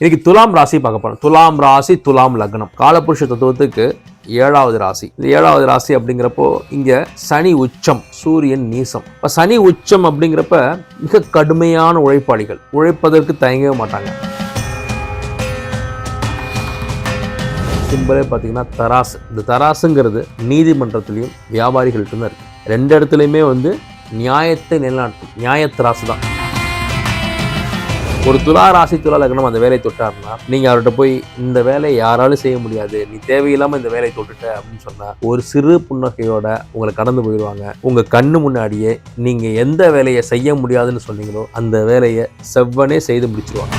இன்னைக்கு துலாம் ராசி பார்க்க போறோம். துலாம் ராசி துலாம் லக்னம். காலபுருஷ தத்துவத்துக்கு ஏழாவது ராசி. இந்த ஏழாவது ராசி அப்படிங்கிறப்போ இங்க சனி உச்சம் சூரியன் நீசம். இப்ப சனி உச்சம் அப்படிங்கிறப்ப மிக கடுமையான உழைப்பாளிகள். உழைப்பதற்கு தயங்கவே மாட்டாங்க. சிம்பிளே பார்த்தீங்கன்னா தராசு. இந்த தராசுங்கிறது நீதிமன்றத்திலையும் வியாபாரிகள்கிட்ட தான் இருக்கு. ரெண்டு இடத்துலையுமே வந்து நியாயத்தை நிலைநாட்டும் நியாயத்தராசு தான். ஒரு துலா ராசி துலா லக்னம் அந்த வேலையை தொட்டாருன்னா நீங்கள் அவர்கிட்ட போய் இந்த வேலையை யாராலும் செய்ய முடியாது நீ தேவையில்லாமல் இந்த வேலையை தொட்டுட்ட அப்படின்னு சொன்னால் ஒரு சிறு புன்னகையோட உங்களை கடந்து போயிடுவாங்க. உங்கள் கண்ணு முன்னாடியே நீங்கள் எந்த வேலையை செய்ய முடியாதுன்னு சொன்னீங்களோ அந்த வேலையை செவ்வனே செய்து முடிச்சுருவாங்க.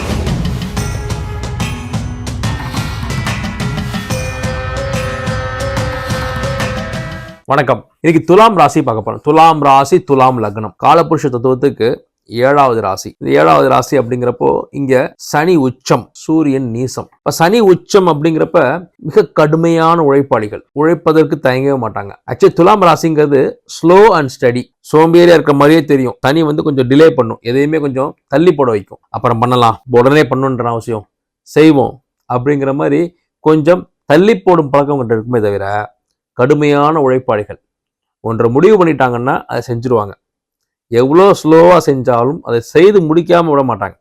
வணக்கம். இன்னைக்கு துலாம் ராசி பார்க்க போறோம். துலாம் ராசி துலாம் லக்னம். காலபுருஷ தத்துவத்துக்கு ஏழாவது ராசி. இந்த ஏழாவது ராசி அப்படிங்கிறப்போ இங்க சனி உச்சம் சூரியன் நீசம். இப்ப சனி உச்சம் அப்படிங்கிறப்ப மிக கடுமையான உழைப்பாளிகள். உழைப்பதற்கு தயங்கவே மாட்டாங்க. ஆக்சுவலி துலாம் ராசிங்கிறது ஸ்லோ அண்ட் ஸ்டடி சோம்பேறியா இருக்கிற மாதிரியே தெரியும். தனி வந்து கொஞ்சம் டிலே பண்ணும். எதையுமே கொஞ்சம் தள்ளி போட வைக்கும். அப்புறம் பண்ணலாம். உடனே பண்ணணுன்ற அவசியம். செய்வோம். அப்படிங்கிற மாதிரி கொஞ்சம் தள்ளி போடும் பழக்கம் கிட்ட இருக்குமே தவிர கடுமையான உழைப்பாளிகள். ஒன்றை முடிவு பண்ணிட்டாங்கன்னா அதை செஞ்சுருவாங்க. எவ்வளோ ஸ்லோவாக செஞ்சாலும் அதை செய்து முடிக்காமல் விட மாட்டாங்க.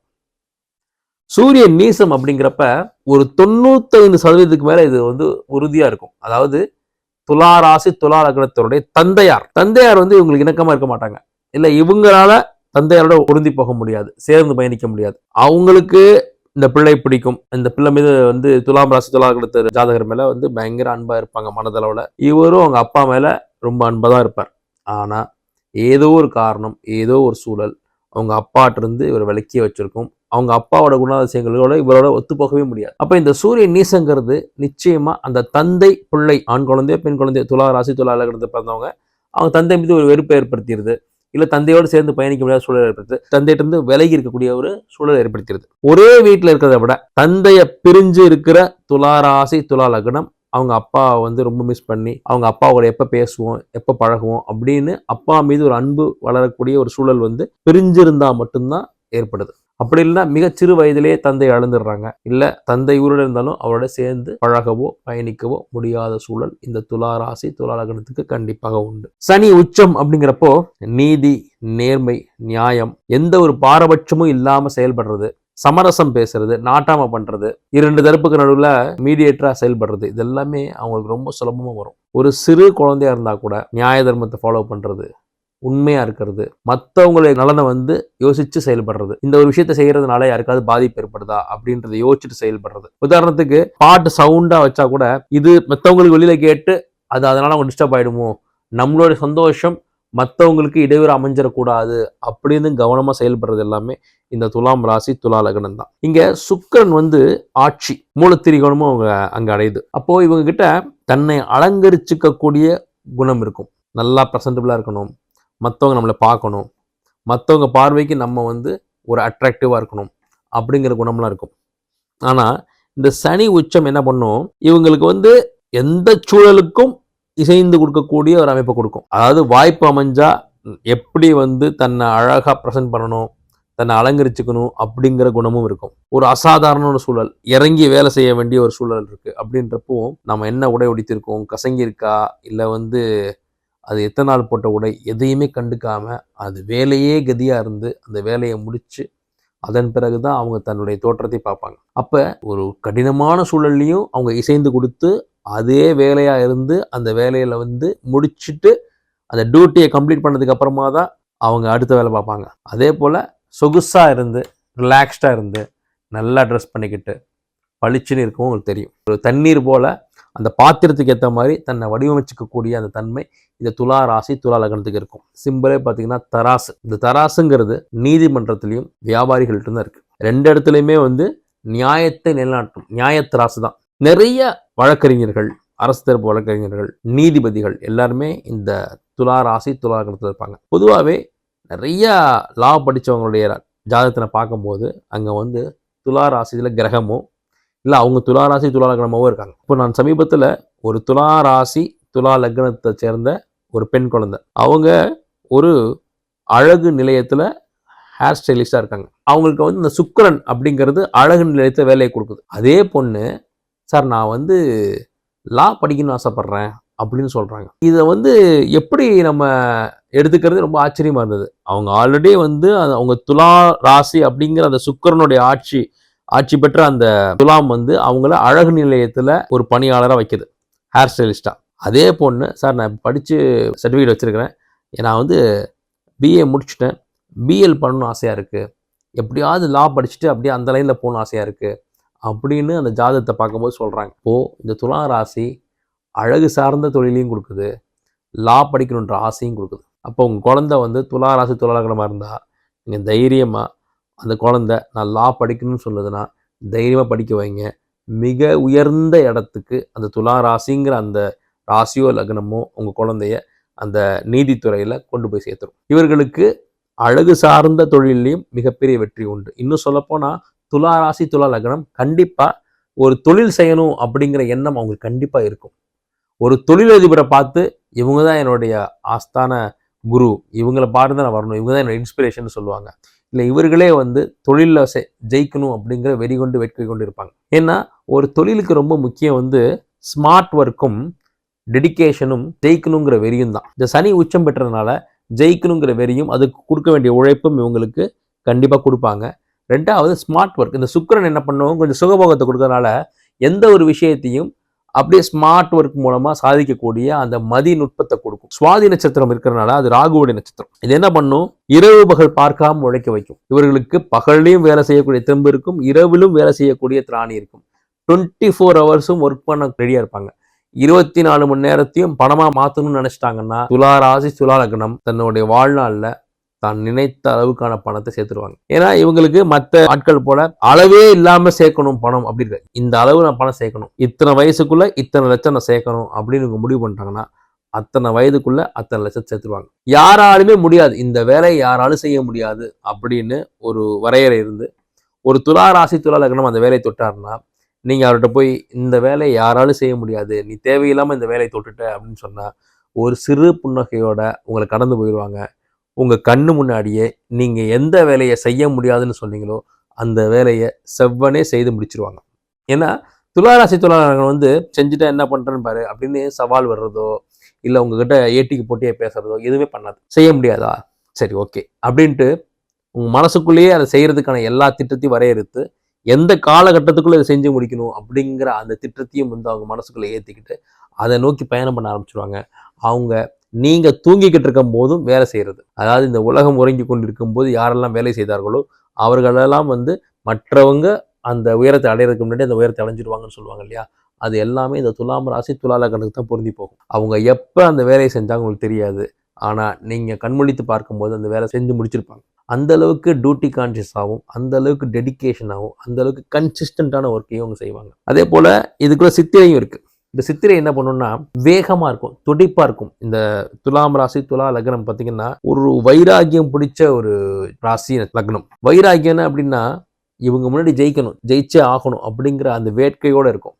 சூரியன் நீசம் அப்படிங்கிறப்ப ஒரு தொண்ணூத்தைந்து சதவீதத்துக்கு மேலே இது வந்து உறுதியாக இருக்கும். அதாவது துலா ராசி துலா லக்னத்தினுடைய தந்தையார். தந்தையார் வந்து இவங்களுக்கு இணக்கமாக இருக்க மாட்டாங்க. இல்லை இவங்களால தந்தையாரோட பொருந்தி போக முடியாது சேர்ந்து பயணிக்க முடியாது. அவங்களுக்கு இந்த பிள்ளை பிடிக்கும். இந்த பிள்ளை மீது வந்து துலாம் ராசி துலா லக்னத்து ஜாதகர் மேலே வந்து பயங்கர அன்பாக இருப்பாங்க மனதளவில். இவரும் அவங்க அப்பா மேலே ரொம்ப அன்பாக தான் இருப்பார். ஆனால் ஏதோ ஒரு காரணம் ஏதோ ஒரு சூழல் அவங்க அப்பாட்டிருந்து இவரை இவர் விலக்கி வச்சிருக்கும். அவங்க அப்பாவோட குணாதிசயங்களோட இவரோட ஒத்து போகவே முடியாது. அப்போ இந்த சூரிய நீசங்கிறது நிச்சயமாக அந்த தந்தை பிள்ளை ஆண் குழந்தையோ பெண் குழந்தையோ துலா ராசி துலா லக்னத்தை பிறந்தவங்க அவங்க தந்தை மீது ஒரு வெறுப்பை ஏற்படுத்திடுது. இல்லை தந்தையோடு சேர்ந்து பயணிக்க முடியாத சூழல் ஏற்படுத்துது. தந்தையிட்டருந்து விலகி இருக்கக்கூடிய ஒரு சூழல் ஏற்படுத்திடுது. ஒரே வீட்டில் இருக்கிறத விட தந்தையை பிரிஞ்சு இருக்கிற துளாராசி துலா லக்னம் அவங்க அப்பா வந்து ரொம்ப மிஸ் பண்ணி அவங்க அப்பாவோட எப்போ பேசுவோம் எப்போ பழகுவோம் அப்படின்னு அப்பா மீது ஒரு அன்பு வளரக்கூடிய ஒரு சூழல் வந்து பிரிஞ்சிருந்தால் மட்டும்தான் ஏற்படுது. அப்படி இல்லைன்னா மிகச் சிறு வயதிலேயே தந்தை இழந்துடுறாங்க. இல்லை தந்தை ஊரில் இருந்தாலும் அவரோட சேர்ந்து பழகவோ பயணிக்கவோ முடியாத சூழல் இந்த துலா ராசி துலா லக்னத்துக்கு கண்டிப்பாக உண்டு. சனி உச்சம் அப்படிங்கிறப்போ நீதி நேர்மை நியாயம் எந்த ஒரு பாரபட்சமும் இல்லாமல் செயல்படுறது. சமரசம் பேசுறது நாட்டாம பண்றது இரண்டு தரப்புக்கு நடுவில் மீடியேட்டரா செயல்படுறது இது எல்லாமே அவங்களுக்கு ரொம்ப சுலபமா வரும். ஒரு சிறு குழந்தையா இருந்தா கூட நியாய தர்மத்தை ஃபாலோ பண்றது உண்மையா இருக்கிறது மற்றவங்களுடைய நலனை வந்து யோசிச்சு செயல்படுறது இந்த ஒரு விஷயத்த செய்யறதுனால யாருக்காவது பாதிப்பு ஏற்படுதா அப்படின்றத யோசிச்சுட்டு செயல்படுறது. உதாரணத்துக்கு பாட்டு சவுண்டா வச்சா கூட இது மற்றவங்களுக்கு வெளியில கேட்டு அது அதனால அவங்க டிஸ்டர்ப் ஆயிடுமோ? நம்மளுடைய சந்தோஷம் மற்றவங்களுக்கு இடையூறு அமைஞ்சிடக்கூடாது அப்படின்னு கவனமாக செயல்படுறது எல்லாமே இந்த துலாம் ராசி துலா லக்னம் தான். இங்கே சுக்கிரன் வந்து ஆட்சி மூலத்திரிகோணமும் அவங்க அங்கே அடையுது. அப்போது இவங்க கிட்ட தன்னை அலங்கரிச்சுக்கக்கூடிய குணம் இருக்கும். நல்லா ப்ரெசன்டபுளாக இருக்கணும். மற்றவங்க நம்மளை பார்க்கணும். மற்றவங்க பார்வைக்கு நம்ம வந்து ஒரு அட்ராக்டிவாக இருக்கணும் அப்படிங்கிற குணம்லாம் இருக்கும். ஆனால் இந்த சனி உச்சம் என்ன பண்ணும்? இவங்களுக்கு வந்து எந்த சூழலுக்கும் இசைந்து கொடுக்கக்கூடிய ஒரு அமைப்பை கொடுக்கும். அதாவது வாய்ப்பு அமைஞ்சா எப்படி வந்து தன்னை அழகாக ப்ரெசென்ட் பண்ணணும் தன்னை அலங்கரிச்சுக்கணும் அப்படிங்கிற குணமும் இருக்கும். ஒரு அசாதாரண ஒரு சூழல் இறங்கி வேலை செய்ய வேண்டிய ஒரு சூழல் இருக்கு. அப்படின்றப்போ நம்ம என்ன உடை உடித்திருக்கோம் கசங்கி இருக்கா இல்லை வந்து அது எத்தனை நாள் போட்ட உடை எதையுமே கண்டுக்காம அது வேலையே கதியாக இருந்து அந்த வேலையை முடிச்சு அதன் பிறகு தான் அவங்க தன்னுடைய தோற்றத்தை பார்ப்பாங்க. அப்போ ஒரு கடினமான சூழல்லையும் அவங்க இசைந்து கொடுத்து அதே வேலையாக இருந்து அந்த வேலையில் வந்து முடிச்சுட்டு அந்த டியூட்டியை கம்ப்ளீட் பண்ணதுக்கு அப்புறமா தான் அவங்க அடுத்த வேலை பார்ப்பாங்க. அதே போல் சொகுசாக இருந்து ரிலாக்ஸ்டாக இருந்து நல்லா ட்ரெஸ் பண்ணிக்கிட்டு பளிச்சுன்னு இருக்கும் உங்களுக்கு தெரியும். ஒரு தண்ணீர் போல் அந்த பாத்திரத்துக்கு ஏற்ற மாதிரி தன்னை வடிவமைச்சிக்கக்கூடிய அந்த தன்மை இந்த துலா ராசி துலா லக்னத்துக்கு இருக்கும். சிம்பிளே பார்த்தீங்கன்னா தராசு. இந்த தராசுங்கிறது நீதிமன்றத்திலையும் வியாபாரிகள்ட்ட தான் இருக்குது ரெண்டு இடத்துலையுமே வந்து நியாயத்தை நிலைநாட்டும். நியாயத்தராசு தான். நிறைய வழக்கறிஞர்கள் அரசு தரப்பு வழக்கறிஞர்கள் நீதிபதிகள் எல்லாருமே இந்த துலா ராசி துலா இருப்பாங்க. பொதுவாகவே நிறையா லா படித்தவங்களுடைய ஜாதகத்தை பார்க்கும்போது அங்கே வந்து துலா ராசியில் கிரகமோ இல்லை அவங்க துலா ராசி துலா லக்னமாவோ இருக்காங்க. இப்போ நான் சமீபத்தில் ஒரு துலா ராசி துலா லக்னத்தை சேர்ந்த ஒரு பெண் குழந்தை. அவங்க ஒரு அழகு நிலையத்தில் ஹேர் ஸ்டைலிஸ்டாக இருக்காங்க. அவங்களுக்கு வந்து இந்த சுக்கரன் அப்படிங்கிறது அழகு நிலையத்தை வேலையை கொடுக்குது. அதே பொண்ணு சார் நான் வந்து லா படிக்கணும்னு ஆசைப்பட்றேன் அப்படின்னு சொல்கிறாங்க இதை வந்து எப்படி நம்ம எடுத்துக்கிறது ரொம்ப ஆச்சரியமாக இருந்தது. அவங்க ஆல்ரெடி வந்து அவங்க துலா ராசி அப்படிங்கிற அந்த சுக்கிரனுடைய ஆட்சி ஆட்சி பெற்ற அந்த துலாம் வந்து அவங்கள அழகு நிலையத்தில் ஒரு பணியாளராக வைக்குது ஹேர் ஸ்டைலிஸ்டாக அதே பொண்ணு சார் நான் படித்து சர்டிஃபிகேட் வச்சுருக்கிறேன். நான் வந்து பிஏ முடிச்சிட்டேன். பிஎல் பண்ணணும்னு ஆசையாக இருக்குது எப்படியாவது லா படிச்சுட்டு அப்படியே அந்த லைனில் போகணும்னு ஆசையாக இருக்குது அப்படின்னு அந்த ஜாதகத்தை பார்க்கும்போது சொல்கிறாங்க இப்போது இந்த துலா ராசி அழகு சார்ந்த தொழிலையும் கொடுக்குது. லா படிக்கணுன்ற ஆசையும் கொடுக்குது. அப்போ உங்கள் குழந்தை வந்து துலா ராசி துலாலகணமாக இருந்தால் நீங்கள் தைரியமாக அந்த குழந்தை நான் லா படிக்கணும்னு சொல்லுதுன்னா தைரியமாக படிக்க வைங்க. மிக உயர்ந்த இடத்துக்கு அந்த துலா ராசிங்கிற அந்த ராசியோ லக்னமோ உங்கள் குழந்தைய அந்த நீதித்துறையில் கொண்டு போய் சேர்த்துரும். இவர்களுக்கு அழகு சார்ந்த தொழிலையும் மிகப்பெரிய வெற்றி உண்டு. இன்னும் சொல்லப்போனால் துலா ராசி துலா லக்னம் கண்டிப்பாக ஒரு தொழில் செய்யணும் அப்படிங்கிற எண்ணம் அவங்களுக்கு கண்டிப்பாக இருக்கும். ஒரு தொழிலதிபரை பார்த்து இவங்க தான் என்னுடைய ஆஸ்தான குரு இவங்களை பார்த்து தான் நான் வரணும் இவங்க தான் என்னோட இன்ஸ்பிரேஷன் சொல்லுவாங்க. இல்லை இவர்களே வந்து தொழிலில் ஜெயிக்கணும் அப்படிங்கிற வெறி கொண்டு வெட்கை கொண்டு இருப்பாங்க. ஏன்னா ஒரு தொழிலுக்கு ரொம்ப முக்கியம் வந்து ஸ்மார்ட் ஒர்க்கும் டெடிக்கேஷனும் ஜெயிக்கணுங்கிற வெறியும் தான். இந்த சனி உச்சம் பெற்றதுனால ஜெயிக்கணுங்கிற வெறியும் அதுக்கு கொடுக்க வேண்டிய உழைப்பும் இவங்களுக்கு கண்டிப்பாக கொடுப்பாங்க. ரெண்டாவது ஸ்மார்ட் ஒர்க் இந்த சுக்கிரன் என்ன பண்ணுவோம் கொஞ்சம் சுகபோகத்தை கொடுக்கறனால எந்த ஒரு விஷயத்தையும் அப்படியே ஸ்மார்ட் ஒர்க் மூலமாக சாதிக்கக்கூடிய அந்த மதி நுட்பத்தை கொடுக்கும். சுவாதி நட்சத்திரம் இருக்கிறனால அது ராகுவுடைய நட்சத்திரம். இது என்ன பண்ணும்? இரவு பகல் பார்க்காம உழைக்க வைக்கும். இவர்களுக்கு பகல்லையும் வேலை செய்யக்கூடிய தெம்பு இருக்கும் இரவிலும் வேலை செய்யக்கூடிய திராணி இருக்கும். டுவெண்ட்டி ஃபோர் ஹவர்ஸும் ஒர்க் பண்ண ரெடியாக இருப்பாங்க. இருபத்தி நாலு மணி நேரத்தையும் பணமாக மாற்றணும்னு நினச்சிட்டாங்கன்னா துலா ராசி துலா லக்னம் தன்னுடைய வாழ்நாளில் தான் நினைத்த அளவுக்கான பணத்தை சேர்த்துருவாங்க. ஏன்னா இவங்களுக்கு மற்ற ஆட்கள் போல அளவே இல்லாம சேர்க்கணும் பணம் அப்படி இந்த அளவு நான் பணம் சேர்க்கணும். இத்தனை வயசுக்குள்ள இத்தனை லட்சம் நான் சேர்க்கணும் அப்படின்னு இவங்க முடிவு பண்ணிட்டாங்கன்னா அத்தனை வயதுக்குள்ள அத்தனை லட்சம் சேர்த்துருவாங்க. யாராலுமே முடியாது. இந்த வேலையை யாராலும் செய்ய முடியாது அப்படின்னு ஒரு வரையறை இருந்து ஒரு துலா ராசி துலா லக்னம் அந்த வேலையை தொட்டாருன்னா நீங்கள் அவர்கிட்ட போய் இந்த வேலையை யாராலும் செய்ய முடியாது. நீ தேவையில்லாமல் இந்த வேலையை தொட்டுட்ட அப்படின்னு சொன்னால் ஒரு சிறு புன்னகையோட உங்களை கடந்து போயிடுவாங்க உங்கள் கண்ணு முன்னாடியே நீங்கள் எந்த வேலையை செய்ய முடியாதுன்னு சொன்னீங்களோ அந்த வேலையை செவ்வனே செய்து முடிச்சிருவாங்க. ஏன்னா துளாராசி தொழிலாளர்கள் வந்து செஞ்சுட்டா என்ன பண்ணுறேன்னு பாரு அப்படின்னு சவால் வர்றதோ இல்லை உங்ககிட்ட ஏட்டிக்கு போட்டியே பேசுறதோ எதுவுமே பண்ணாது. செய்ய முடியாதா? சரி ஓகே. அப்படின்ட்டு உங்கள் மனசுக்குள்ளேயே அதை செய்கிறதுக்கான எல்லா திட்டத்தையும் வரையறுத்து எந்த காலகட்டத்துக்குள்ளே இதை செஞ்சு முடிக்கணும் அப்படிங்கிற அந்த திட்டத்தையும் வந்து அவங்க மனசுக்குள்ளே ஏற்றிக்கிட்டு அதை நோக்கி பயணம் பண்ண ஆரம்பிச்சிருவாங்க. அவங்க நீங்கள் தூங்கிக்கிட்டு இருக்கும் போதும் வேலை செய்கிறது அதாவது இந்த உலகம் உறங்கி கொண்டிருக்கும் போது யாரெல்லாம் வேலை செய்தார்களோ அவர்களெல்லாம் வந்து மற்றவங்க அந்த உயரத்தை அடையிறதுக்கு முன்னாடி அந்த உயரத்தை அடைஞ்சிடுவாங்கன்னு சொல்லுவாங்க இல்லையா? அது எல்லாமே இந்த துலாம் ராசி துலாலக்கணக்கு தான் பொருந்தி போகும். அவங்க எப்போ அந்த வேலையை செஞ்சாங்க உங்களுக்கு தெரியாது. ஆனால் நீங்கள் கண்மொழித்து பார்க்கும்போது அந்த வேலை செஞ்சு முடிச்சிருப்பாங்க. அந்த அளவுக்கு டியூட்டி கான்சியஸாகவும் அந்த அளவுக்கு டெடிகேஷனாகவும் அந்த அளவுக்கு கன்சிஸ்டண்ட்டான ஒர்க்கையும் அவங்க செய்வாங்க. அதே போல் இதுக்குள்ள சித்திரையும் இருக்குது இந்த சித்திரை என்ன பண்ணும்னா வேகமாக இருக்கும் துடிப்பாக இருக்கும். இந்த துலாம் ராசி துலா லக்னம் பார்த்தீங்கன்னா ஒரு வைராகியம் பிடிச்ச ஒரு ராசி லக்னம். வைராகியம் அப்படின்னா இவங்க முன்னாடி ஜெயிக்கணும் ஜெயிச்சே ஆகணும் அப்படிங்கிற அந்த வேட்கையோடு இருக்கும்.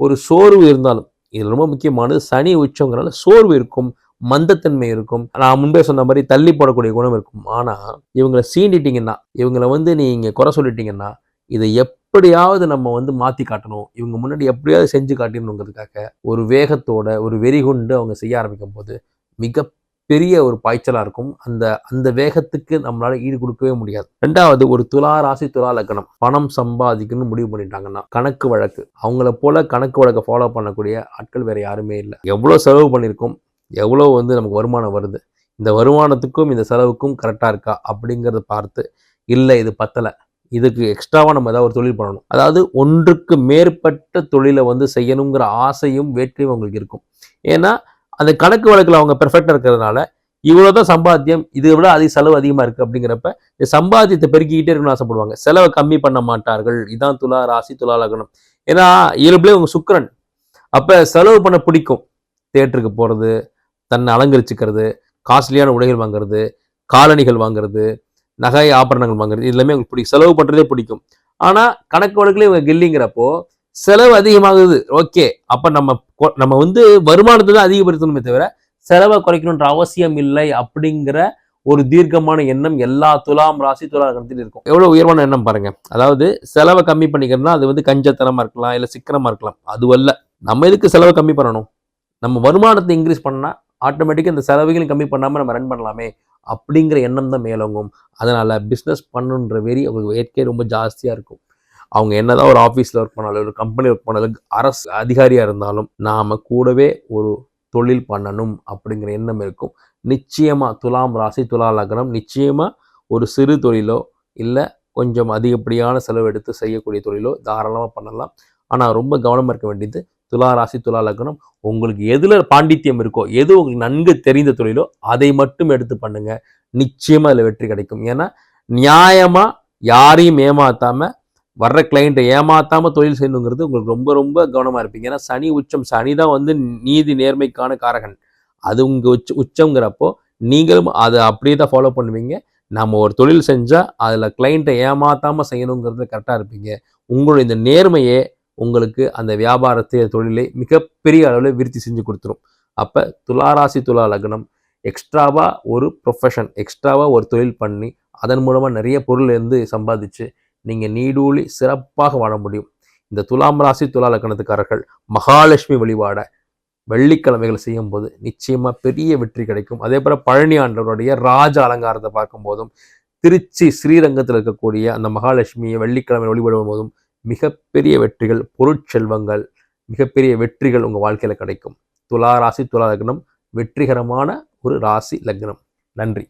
ஒரு சோர்வு இருந்தாலும் இது ரொம்ப முக்கியமானது சனி உச்சங்கிறனால சோர்வு இருக்கும் மந்தத்தன்மை இருக்கும். நான் முன்பே சொன்ன மாதிரி தள்ளி போடக்கூடிய குணம் இருக்கும். ஆனால் இவங்களை சீண்டிட்டீங்கன்னா இவங்களை வந்து நீங்கள் குறை சொல்லிட்டீங்கன்னா இதை எப்படியாவது நம்ம வந்து மாத்தி காட்டணும். இவங்க முன்னாடி எப்படியாவது செஞ்சு காட்டணுங்கிறதுக்காக ஒரு வேகத்தோட ஒரு வெறி கொண்டு அவங்க செய்ய ஆரம்பிக்கும் போது மிக பெரிய ஒரு பாய்ச்சலாக இருக்கும். அந்த அந்த வேகத்துக்கு நம்மளால ஈடு கொடுக்கவே முடியாது. ரெண்டாவது ஒரு துலா ராசி துலா லக்கணம் பணம் சம்பாதிக்கணும்னு முடிவு பண்ணிட்டாங்கன்னா கணக்கு வழக்கு. அவங்கள போல கணக்கு வழக்கை ஃபாலோ பண்ணக்கூடிய ஆட்கள் வேற யாருமே இல்லை. எவ்வளோ செலவு பண்ணியிருக்கோம் எவ்வளோ வந்து நமக்கு வருமானம் வருது இந்த வருமானத்துக்கும் இந்த செலவுக்கும் கரெக்டாக இருக்கா அப்படிங்கிறத பார்த்து இல்லை இது பத்தலை. இதுக்கு எக்ஸ்ட்ராவாக நம்ம ஏதாவது ஒரு தொழில் பண்ணணும். அதாவது ஒன்றுக்கு மேற்பட்ட தொழிலை வந்து செய்யணுங்கிற ஆசையும் வேட்கையும் அவங்களுக்கு இருக்கும். ஏன்னா அந்த கணக்கு வழக்கில் அவங்க பெர்ஃபெக்டாக இருக்கிறதுனால இவ்வளோ தான் சம்பாத்தியம் இதை விட அதிக செலவு அதிகமாக இருக்குது அப்படிங்கிறப்ப இந்த சம்பாத்தியத்தை பெருக்கிக்கிட்டே இருக்கணும்னு ஆசைப்படுவாங்க. செலவை கம்மி பண்ண மாட்டார்கள். இதான் துலா ராசி துலா லக்னம். ஏன்னா இயல்புலேயே உங்கள் சுக்கரன். அப்போ செலவு பண்ண பிடிக்கும். தேட்டருக்கு போகிறது தன்னை அலங்கரிச்சுக்கிறது காஸ்ட்லியான உடைகள் வாங்குறது காலணிகள் வாங்குறது நகை ஆபரணங்கள் வாங்குறது எல்லாமே உங்களுக்கு பிடிக்கும். செலவு பண்ணுறதே பிடிக்கும். ஆனால் கணக்கு வழக்குலேயே இவங்க கில்லிங்கிறப்போ செலவு அதிகமாகுது. ஓகே. அப்போ நம்ம நம்ம வந்து வருமானத்தை தான் அதிகப்படுத்தணுமே தவிர செலவை குறைக்கணுன்ற அவசியம் இல்லை அப்படிங்கிற ஒரு தீர்க்கமான எண்ணம் எல்லா துலாம் ராசி துலா லக்னத்திலும் இருக்கும். எவ்வளவு உயர்வான எண்ணம் பாருங்க. அதாவது செலவை கம்மி பண்ணிக்கிறதுனா அது வந்து கஞ்சத்தனமாக இருக்கலாம் இல்லை சிக்கனமாக இருக்கலாம். அதுவல்ல நம்ம எதுக்கு செலவை கம்மி பண்ணணும்? நம்ம வருமானத்தை இன்க்ரீஸ் பண்ணா ஆட்டோமேட்டிக்காக இந்த செலவுகளையும் கம்மி பண்ணாம நம்ம ரன் பண்ணலாமே. அப்படிங்கிற எண்ணம் தான் மேலோங்கும். அதனால் பிஸ்னஸ் பண்ணுன்ற வெறி அவங்களுக்கு இயற்கை ரொம்ப ஜாஸ்தியாக இருக்கும். அவங்க என்னதான் ஒரு ஆஃபீஸில் ஒர்க் பண்ணாலும் ஒரு கம்பெனி ஒர்க் பண்ணாலும் அரசு அதிகாரியாக இருந்தாலும் நாம் கூடவே ஒரு தொழில் பண்ணணும் அப்படிங்கிற எண்ணம் இருக்கும். நிச்சயமாக துலாம் ராசி துலா லக்னம் நிச்சயமாக ஒரு சிறு தொழிலோ இல்லை கொஞ்சம் அதிகப்படியான செலவு எடுத்து செய்யக்கூடிய தொழிலோ தாராளமாக பண்ணலாம். ஆனால் ரொம்ப கவனமாக இருக்க வேண்டியது துலா ராசி துலா லக்னம் உங்களுக்கு எதில் பாண்டித்யம் இருக்கோ எது உங்களுக்கு நன்கு தெரிந்த தொழிலோ அதை மட்டும் எடுத்து பண்ணுங்க. நிச்சயமாக அதில் வெற்றி கிடைக்கும். ஏன்னா நியாயமாக யாரையும் ஏமாற்றாமல் வர்ற கிளைண்ட்டை ஏமாற்றாமல் தொழில் செய்யணுங்கிறது உங்களுக்கு ரொம்ப ரொம்ப கவனமாக இருப்பீங்க. ஏன்னா சனி உச்சம் சனி தான் வந்து நீதி நேர்மைக்கான காரகன். அது உங்கள் உச்ச உச்சங்கிறப்போ நீங்களும் அதை அப்படியே தான் ஃபாலோ பண்ணுவீங்க. நம்ம ஒரு தொழில் செஞ்சால் அதில் கிளைண்ட்டை ஏமாற்றாமல் செய்யணுங்கிறது கரெக்டாக இருப்பீங்க. உங்களுடைய இந்த நேர்மையே உங்களுக்கு அந்த வியாபாரத்தை தொழிலை மிகப்பெரிய அளவில் விருத்தி செஞ்சு கொடுத்துரும். அப்போ துளாராசி துலா லக்னம் எக்ஸ்ட்ராவாக ஒரு ப்ரொஃபஷன் எக்ஸ்ட்ராவாக ஒரு தொழில் பண்ணி அதன் மூலமாக நிறைய பொருள் இருந்து சம்பாதிச்சு நீங்கள் நீடூழி சிறப்பாக வாழ முடியும். இந்த துலாம் ராசி துலா லக்னத்துக்காரர்கள் மகாலட்சுமி வழிபாட வெள்ளிக்கிழமைகள் செய்யும்போது நிச்சயமாக பெரிய வெற்றி கிடைக்கும். அதே போல் பழனி ஆண்டவருடைய ராஜ அலங்காரத்தை பார்க்கும்போதும் திருச்சி ஸ்ரீரங்கத்தில் இருக்கக்கூடிய அந்த மகாலட்சுமியை வெள்ளிக்கிழமை வழிபடும் போதும் மிகப்பெரிய வெற்றிகள் பொருட்செல்வங்கள் மிகப்பெரிய வெற்றிகள் உங்கள் வாழ்க்கையில் கிடைக்கும். துலா ராசி துலா லக்னம் வெற்றிகரமான ஒரு ராசி லக்னம். நன்றி.